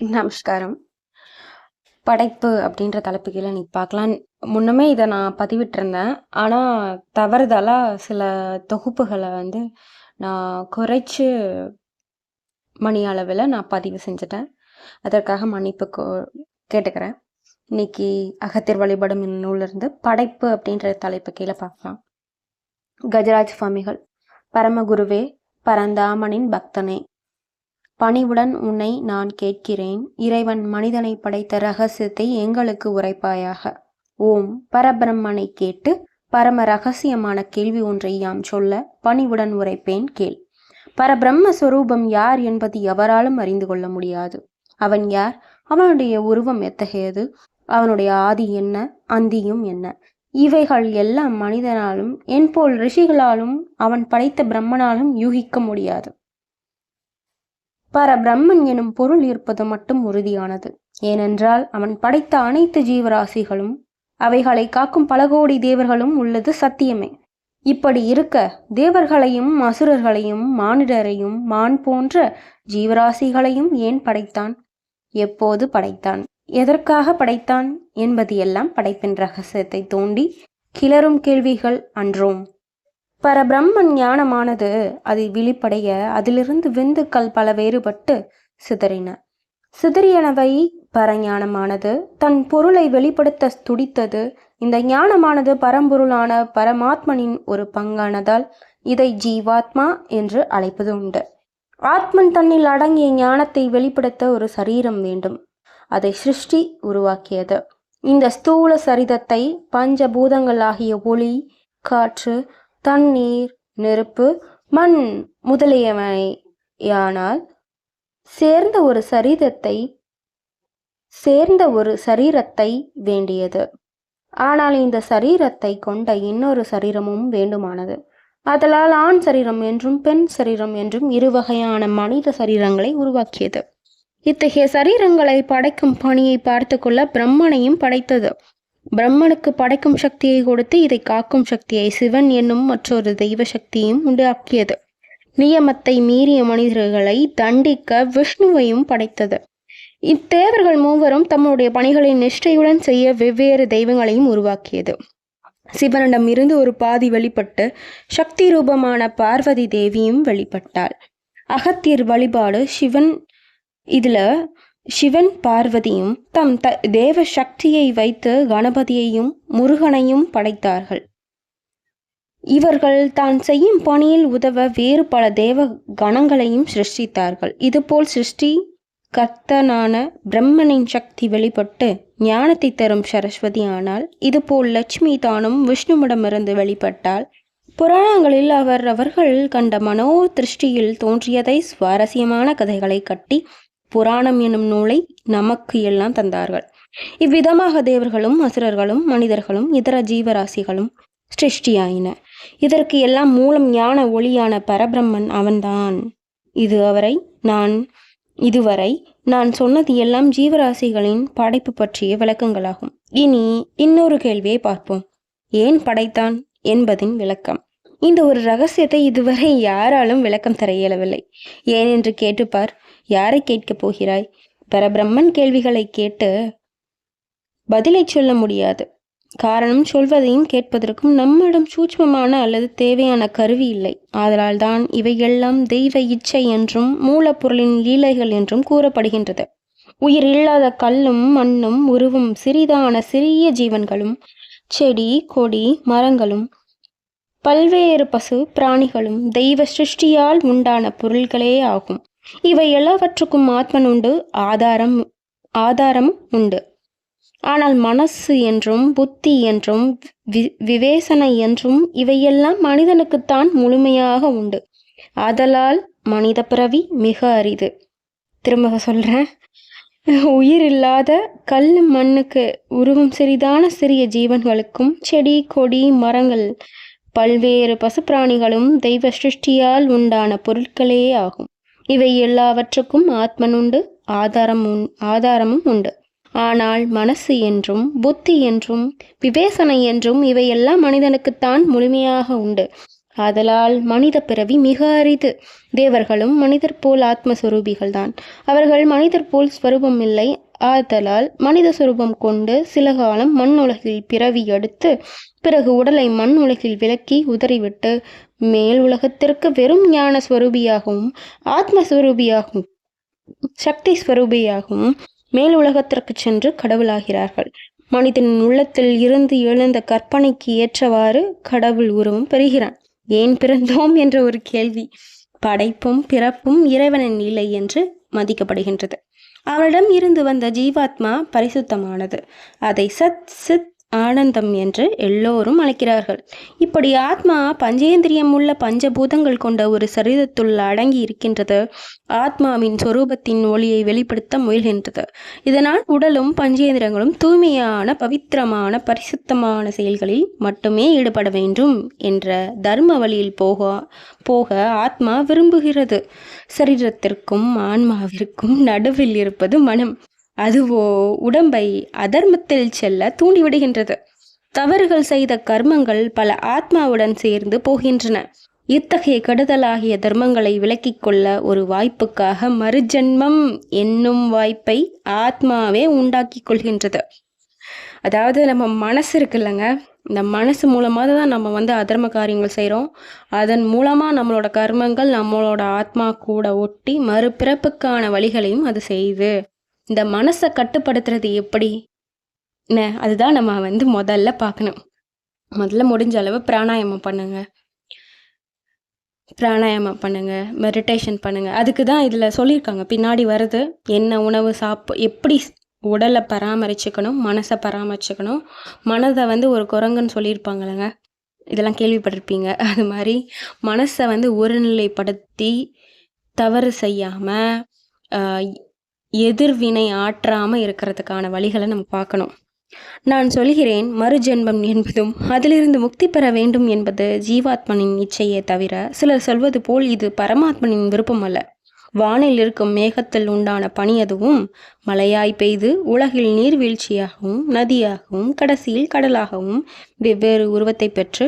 நமஸ்காரம். படைப்பு அப்படின்ற தலைப்பு கீழ இன்னைக்கு பார்க்கலாம். முன்னமே இதை நான் பதிவிட்டிருந்தேன். ஆனால் தவறுதலாக சில தொகுப்புகளை வந்து நான் குறைச்சு மணி அளவில் நான் பதிவு செஞ்சுட்டேன். அதற்காக மன்னிப்பு கோ கேட்டுக்கிறேன். இன்னைக்கு அகத்தியர் வழிபடும் நூலிருந்து படைப்பு அப்படின்ற தலைப்பு கீழே பார்க்கலாம். கஜராஜ் சுவாமிகள் பரமகுருவே பரந்தாமனின் பக்தனே பணிவுடன் உன்னை நான் கேட்கிறேன். இறைவன் மனிதனை படைத்த ரகசியத்தை எங்களுக்கு உரைப்பாயாக. ஓம் பரபிரம்மனை கேட்டு பரம ரகசியமான கேள்வி ஒன்றை யாம் சொல்ல பணிவுடன் உரைப்பேன் கேள். பரபிரம்ம ஸ்வரூபம் யார் என்பது எவராலும் அறிந்து கொள்ள முடியாது. அவன் யார்? அவனுடைய உருவம் எத்தகையது? அவனுடைய ஆதி என்ன? அந்தியும் என்ன? இவைகள் எல்லாம் மனிதனாலும் என்போல் ரிஷிகளாலும் அவன் படைத்த பிரம்மனாலும் யூகிக்க முடியாது. பரபிரம்மன் எனும் பொருள் இருப்பது மட்டும் உறுதியானது. ஏனென்றால் அவன் படைத்த அனைத்து ஜீவராசிகளும் அவைகளை காக்கும் பல கோடி தேவர்களும் உள்ளது சத்தியமே. இப்படி இருக்க தேவர்களையும் அசுரர்களையும் மானிடரையும் மான் போன்ற ஜீவராசிகளையும் ஏன் படைத்தான்? எப்போது படைத்தான்? எதற்காக படைத்தான்? என்பது எல்லாம் படைப்பின் ரகசியத்தை தோண்டி கிளறும் கேள்விகள் அன்றோம். பரபிரம்மன் ஞானமானது அதை விழிப்படைய அதிலிருந்து விந்துக்கள் பல வேறுபட்டு சிதறின. சிதறியனவை பரஞானமானது. தன் பொருளை வெளிப்படுத்த துடித்தது. இந்த ஞானமானது பரம்பொருளான பரமாத்மனின் ஒரு பங்கானதால் இதை ஜீவாத்மா என்று அழைப்பது உண்டு. ஆத்மன் தன்னில் அடங்கிய ஞானத்தை வெளிப்படுத்த ஒரு சரீரம் வேண்டும். அதை சிருஷ்டி உருவாக்கியது. இந்த ஸ்தூல சரிதத்தை பஞ்சபூதங்களாகிய ஒளி காற்று தண்ணீர் நெருப்பு மண் முதலியவையானால் சேர்ந்த ஒரு சரீரத்தை சேர்ந்த ஒரு சரீரத்தை வேண்டியது. ஆனால் இந்த சரீரத்தை கொண்ட இன்னொரு சரீரமும் வேண்டுமானது. அதலால் ஆண் சரீரம் என்றும் பெண் சரீரம் என்றும் இரு வகையான மனித சரீரங்களை உருவாக்கியது. இத்தகைய சரீரங்களை படைக்கும் பணியை பார்த்து கொள்ள பிரம்மனையும் படைத்தது. பிரம்மனுக்கு படைக்கும் சக்தியை கொடுத்து இதை காக்கும் சக்தியை சிவன் என்னும் மற்றொரு தெய்வ சக்தியும் உண்டாக்கியது. நியமத்தை மீறிய மனிதர்களை தண்டிக்க விஷ்ணுவையும் படைத்தது. இத்தேவர்கள் மூவரும் தம்முடைய பணிகளை நிஷ்டையுடன் செய்ய வெவ்வேறு தெய்வங்களையும் உருவாக்கியது. சிவனிடம் இருந்து ஒரு பாதி வெளிப்பட்டு சக்தி ரூபமான பார்வதி தேவியும் வெளிப்பட்டாள். அகத்தியர் வழிபாடு சிவன் இதில் சிவன் பார்வதியும் தம் த தேவ சக்தியை வைத்து கணபதியையும் முருகனையும் படைத்தார்கள். இவர்கள் தான் செய்யும் பணியில் உதவ வேறு பல தேவ கணங்களையும் சிருஷ்டித்தார்கள். இதுபோல் சிருஷ்டி கர்த்தனான பிரம்மனின் சக்தி வெளிப்பட்டு ஞானத்தை தரும் சரஸ்வதி ஆனால் இதுபோல் லட்சுமி தானும் விஷ்ணுவிடமிருந்து வெளிப்பட்டால் புராணங்களில் அவர் அவர்கள் கண்ட மனோ திருஷ்டியில் தோன்றியதை சுவாரஸ்யமான கதைகளை கட்டி புராணம் எனும் நூலை நமக்கு எல்லாம் தந்தார்கள். இவ்விதமாக தேவர்களும் அசுரர்களும் மனிதர்களும் இதர ஜீவராசிகளும் சிருஷ்டியாயின. இதற்கு எல்லாம் மூலம் ஞான ஒளியான பரபிரம்மன் அவன்தான். இது அவரை நான் இதுவரை நான் சொன்னது எல்லாம் ஜீவராசிகளின் படைப்பு பற்றிய விளக்கங்களாகும். இனி இன்னொரு கேள்வியை பார்ப்போம். ஏன் படைத்தான் என்பதின் விளக்கம். இந்த ஒரு ரகசியத்தை இதுவரை யாராலும் விளக்கம் தர இயலவில்லை. ஏன் என்று கேட்டுப்பார் யாரை கேட்கப் போகிறாய்? பரபிரம்மன் கேள்விகளை கேட்டு பதிலை சொல்ல முடியாது. காரணம் சொல்வதையும் கேட்பதற்கும் நம்மிடம் சூட்சமமான அல்லது தேவையான கருவி இல்லை. ஆதலால் தான் இவையெல்லாம் தெய்வ இச்சை என்றும் மூலப்பொருளின் லீலைகள் என்றும் கூறப்படுகின்றது. உயிர் இல்லாத கல்லும் மண்ணும் உருவும் சிறிதான சிறிய ஜீவன்களும் செடி கொடி மரங்களும் பல்வேறு பசு பிராணிகளும் தெய்வ சிருஷ்டியால் உண்டான பொருள்களே ஆகும். இவை எல்லாவற்றுக்கும் ஆத்மன் உண்டு ஆதாரம் ஆதாரம் உண்டு. ஆனால் மனசு என்றும் புத்தி என்றும் வி விவேசனை என்றும் இவையெல்லாம் மனிதனுக்குத்தான் முழுமையாக உண்டு. ஆதலால் மனித பிறவி மிக அரிது. திரும்ப சொல்கிறேன் உயிர் இல்லாத கல் மண்ணுக்கு உருவம் சிறிதான சிறிய ஜீவன்களுக்கும் செடி கொடி மரங்கள் பல்வேறு பசுப்பிராணிகளும் தெய்வ சிருஷ்டியால் உண்டான பொருட்களே ஆகும். இவை எல்லாவற்றுக்கும் ஆத்மன் உண்டு ஆதாரம் ஆதாரமும் உண்டு. ஆனால் மனசு என்றும் புத்தி என்றும் விவேசனை என்றும் இவையெல்லாம் மனிதனுக்குத்தான் முழுமையாக உண்டு. ஆதலால் மனித பிறவி மிக அரிது. தேவர்களும் மனிதர் போல் ஆத்மஸ்வரூபிகள்தான். அவர்கள் மனிதர் போல் ஸ்வரூபம் இல்லை. ஆதலால் மனித சுரூபம் கொண்டு சில காலம் மண்ணுலகில் பிறவி எடுத்து பிறகு உடலை மண் உலகில் விலக்கி உதறிவிட்டு மேல் உலகத்திற்கு வெறும் ஞான ஸ்வரூபியாகவும் ஆத்மஸ்வரூபியாகவும் சக்தி ஸ்வரூபியாகவும் மேல் உலகத்திற்கு சென்று கடவுளாகிறார்கள். மனிதன் உள்ளத்தில் இருந்து எழுந்த கற்பனைக்கு ஏற்றவாறு கடவுள் உருவம் பெறுகிறான். ஏன் பிறந்தோம் என்ற ஒரு கேள்வி. படைப்பும் பிறப்பும் இறைவனின் இல்லை என்று மதிக்கப்படுகின்றது. அவரிடம் இருந்து வந்த ஜீவாத்மா பரிசுத்தமானது. அதை சத் சித் ஆனந்தம் என்று எல்லோரும் அழைக்கிறார்கள். இப்படி ஆத்மா பஞ்சேந்திரியம் உள்ள பஞ்சபூதங்கள் கொண்ட ஒரு சரீரத்துள் அடங்கி இருக்கின்றது. ஆத்மாவின் சொரூபத்தின் ஒளியை வெளிப்படுத்த முயல்கின்றது. இதனால் உடலும் பஞ்சேந்திரங்களும் தூய்மையான பவித்திரமான பரிசுத்தமான செயல்களில் மட்டுமே ஈடுபட வேண்டும் என்ற தர்ம வழியில் போக போக ஆத்மா விரும்புகிறது. சரீரத்திற்கும் ஆன்மாவிற்கும் நடுவில் இருப்பது மனம். அதுவோ உடம்பை அதர்மத்தில் செல்ல தூண்டிவிடுகின்றது. தவறுகள் செய்த கர்மங்கள் பல ஆத்மாவுடன் சேர்ந்து போகின்றன. இத்தகைய கெடுதலாகிய தர்மங்களை விலக்கிக் கொள்ள ஒரு வாய்ப்புக்காக மறுஜென்மம் என்னும் வாய்ப்பை ஆத்மாவே உண்டாக்கி கொள்கின்றது. அதாவது நம்ம மனசு இருக்குல்லங்க இந்த மனசு மூலமாக தான் நம்ம வந்து அதர்ம காரியங்கள் செய்கிறோம் அதன் மூலமாக நம்மளோட கர்மங்கள் நம்மளோட ஆத்மா கூட ஒட்டி மறுபிறப்புக்கான வழிகளையும் அது செய்யுது இந்த மனசை கட்டுப்படுத்துறது எப்படி? என்ன அதுதான் நம்ம வந்து முதல்ல பார்க்கணும். முதல்ல முடிஞ்ச அளவு பிராணாயாமம் பண்ணுங்க. பிராணாயாமம் பண்ணுங்க. மெடிடேஷன் பண்ணுங்க. அதுக்கு தான் இதில் சொல்லியிருக்காங்க. பின்னாடி வருது என்ன உணவு சாப்பு எப்படி உடலை பராமரிச்சுக்கணும் மனசை பராமரிச்சுக்கணும். மனதை வந்து ஒரு குரங்குன்னு சொல்லியிருப்பாங்களேங்க இதெல்லாம் கேள்விப்பட்டிருப்பீங்க. அது மாதிரி மனசை வந்து ஒருநிலைப்படுத்தி தவறு செய்யாமல் எதிர்வினை ஆற்றாமல் இருக்கிறதுக்கான வழிகளை நம்ம பார்க்கணும். நான் சொல்கிறேன் மறுஜென்மம் என்பதும் அதிலிருந்து முக்தி பெற வேண்டும் என்பது ஜீவாத்மனின் இச்சையே தவிர சிலர் சொல்வது போல் இது பரமாத்மனின் விருப்பம் அல்ல வானில் இருக்கும் மேகத்தில் உண்டான பனி அதுவும் மழையாய் பெய்து உலகில் நீர்வீழ்ச்சியாகவும் நதியாகவும் கடைசியில் கடலாகவும் வெவ்வேறு உருவத்தை பெற்று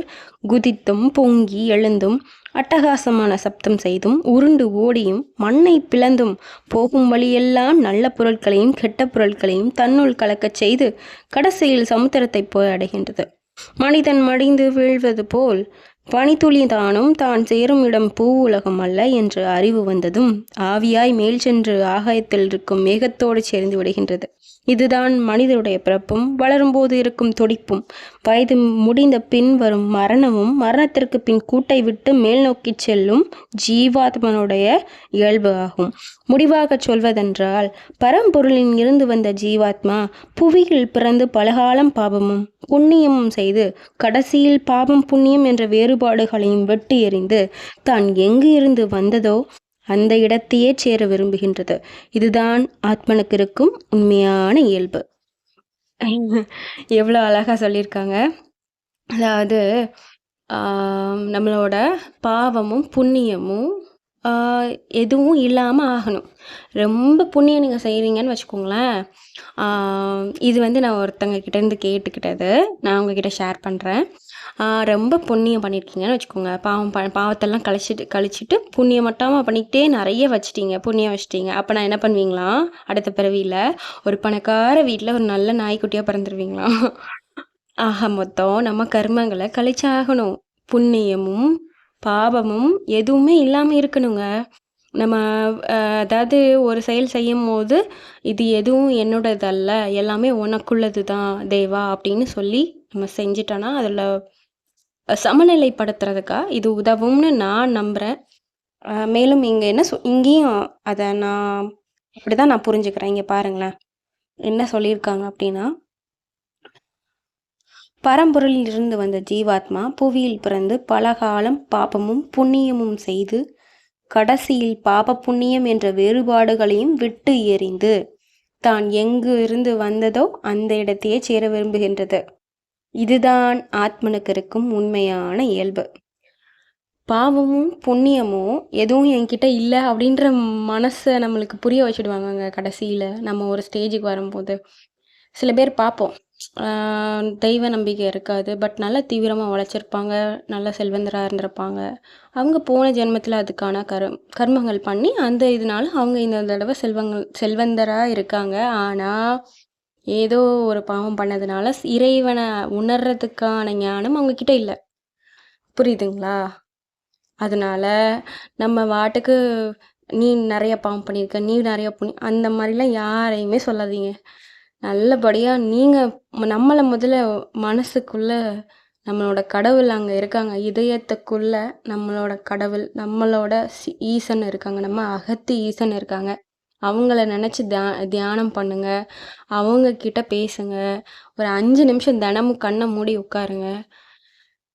குதித்தும் பொங்கி எழுந்தும் அட்டகாசமான சப்தம் செய்தும் உருண்டு ஓடியும் மண்ணை பிளந்தும் போகும் வழியெல்லாம் நல்ல பொருட்களையும் கெட்ட பொருட்களையும் தன்னுள் கலக்கச் செய்து கடைசியில் சமுத்திரத்தை போய் அடைகின்றது. மனிதன் மடிந்து வீழ்வது போல் பனித்துளி தானும் தான் சேரும் இடம் பூ உலகம் அல்ல என்று அறிவு வந்ததும் ஆவியாய் மேல் சென்று ஆகாயத்தில் இருக்கும் மேகத்தோடு சேர்ந்து விடுகின்றது. இதுதான் மனிதருடைய பிறப்பும் வளரும்போது இருக்கும் துடிப்பும். வயது முடிந்த பின் வரும் மரணமும் மரணத்திற்கு பின் கூட்டை விட்டு மேல் நோக்கி செல்லும் ஜீவாத்மனுடைய இயல்பு ஆகும். முடிவாக சொல்வதென்றால் பரம்பொருளின் இருந்து வந்த ஜீவாத்மா புவியில் பிறந்து பலகாலம் பாபமும் புண்ணியமும் செய்து கடைசியில் பாபம் புண்ணியம் என்ற வேறுபாடுகளையும் வெட்டி எறிந்து தான் எங்கு இருந்து வந்ததோ அந்த இடத்தையே சேர விரும்புகின்றது. இதுதான் ஆத்மனுக்கு இருக்கும் உண்மையான இயல்பு. எவ்வளோ அழகாக சொல்லியிருக்காங்க. அதாவது நம்மளோட பாவமும் புண்ணியமும் எதுவும் இல்லாமல் ஆகணும். ரொம்ப புண்ணியம் நீங்கள் செய்கிறீங்கன்னு வச்சுக்கோங்களேன். இது வந்து நான் ஒருத்தங்க கிட்டேருந்து கேட்டுக்கிட்டது. நான் உங்ககிட்ட ஷேர் பண்ணுறேன் ரொம்ப புண்ணியம் பண்ணியிருக்கீங்கன்னு வச்சுக்கோங்க. பாவம் ப பாவத்தெல்லாம் கழிச்சிட்டு கழிச்சிட்டு புண்ணியம் மட்டும் பண்ணிக்கிட்டே நிறைய வச்சிட்டீங்க புண்ணியம் வச்சிட்டீங்க. அப்போ நான் என்ன பண்ணுவீங்களாம் அடுத்த பிறவியில் ஒரு பணக்கார வீட்டில் ஒரு நல்ல நாய்க்குட்டியாக பிறந்துருவீங்களாம் ஆக மொத்தம் நம்ம கர்மங்களை கழிச்சாகணும். புண்ணியமும் பாவமும் எதுவுமே இல்லாமல் இருக்கணுங்க. நம்ம அதாவது ஒரு செயல் செய்யும் போது இது எதுவும் என்னோடதல்ல. எல்லாமே உனக்குள்ளது தான் தேவா அப்படின்னு சொல்லி நம்ம செஞ்சிட்டோன்னா அதில் சமநிலைப்படுத்துறதுக்கா? இது உதவும்னு நான் நம்புகிறேன் மேலும் இங்கே என்ன சொ இங்கேயும் அதை நான் அப்படி தான் நான் புரிஞ்சுக்கிறேன். இங்கே பாருங்களேன். என்ன சொல்லியிருக்காங்க அப்படின்னா பரம்பொருளில் இருந்து வந்த ஜீவாத்மா புவியில் பிறந்து பல காலம் பாபமும் புண்ணியமும் செய்து கடைசியில் பாப புண்ணியம் என்ற வேறுபாடுகளையும் விட்டு எறிந்து தான் எங்கு இருந்து வந்ததோ அந்த இடத்தையே சேர விரும்புகின்றது. இதுதான் ஆத்மனுக்கு இருக்கும் உண்மையான இயல்பு. பாவமும் புண்ணியமும் எதுவும் என்கிட்ட இல்லை அப்படின்ற மனசை நம்மளுக்கு புரிய வச்சுடுவாங்கங்க கடைசியில். நம்ம ஒரு ஸ்டேஜுக்கு வரும்போது. சில பேர் பார்ப்போம். தெய்வ நம்பிக்கை இருக்காது. பட் நல்லா தீவிரமாக உழைச்சிருப்பாங்க. நல்ல செல்வந்தராக இருந்திருப்பாங்க. அவங்க போன ஜென்மத்தில் அதுக்கான கர் கர்மங்கள் பண்ணி அந்த இதனால அவங்க இந்த தடவை செல்வங்கள் செல்வந்தராக இருக்காங்க. ஆனால் ஏதோ ஒரு பாவம் பண்ணதுனால இறைவனை உணர்றதுக்கான ஞானம் அவங்கக்கிட்ட இல்லை. புரியுதுங்களா? அதனால நம்ம வாட்டுக்கு நீ நிறைய பாவம் பண்ணியிருக்க நீ நிறைய புண்ணி அந்த மாதிரிலாம் யாரையுமே சொல்லாதீங்க. நல்லபடியாக நீங்கள் நம்மளை முதல்ல மனசுக்குள்ள நம்மளோட கடவுள் அங்கே இருக்காங்க. இதயத்துக்குள்ளே நம்மளோட கடவுள் நம்மளோட ஈசன் இருக்காங்க. நம்ம அகத்து ஈசன் இருக்காங்க. அவங்கள நினச்சி தியா தியானம் பண்ணுங்க. அவங்கக்கிட்ட பேசுங்க. ஒரு அஞ்சு நிமிஷம் தினமும் கண்ணை மூடி உட்காருங்க.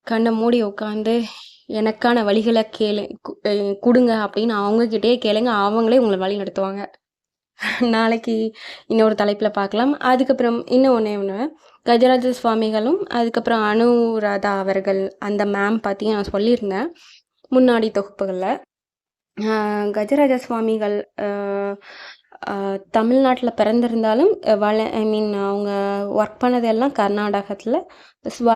கண்ணை மூடி உட்காந்து எனக்கான வழிகளை கேளு கு- கொடுங்க அப்படின்னு அவங்கக்கிட்டே கேளுங்க. அவங்களே உங்களை வழி நடத்துவாங்க. நாளைக்கு இன்னொரு தலைப்பில் பார்க்கலாம். அதுக்கப்புறம் இன்னும் ஒன்றே ஒன்று கஜராஜ சுவாமிகளும் அதுக்கப்புறம் அனுராதா அவர்கள் அந்த மேம் பற்றி நான் சொல்லியிருந்தேன். முன்னாடி தொகுப்புகளில். கஜராஜ சுவாமிகள் தமிழ்நாட்டில் பிறந்திருந்தாலும் வள ஐ மீன் அவங்க ஒர்க் பண்ணதெல்லாம் கர்நாடகத்தில்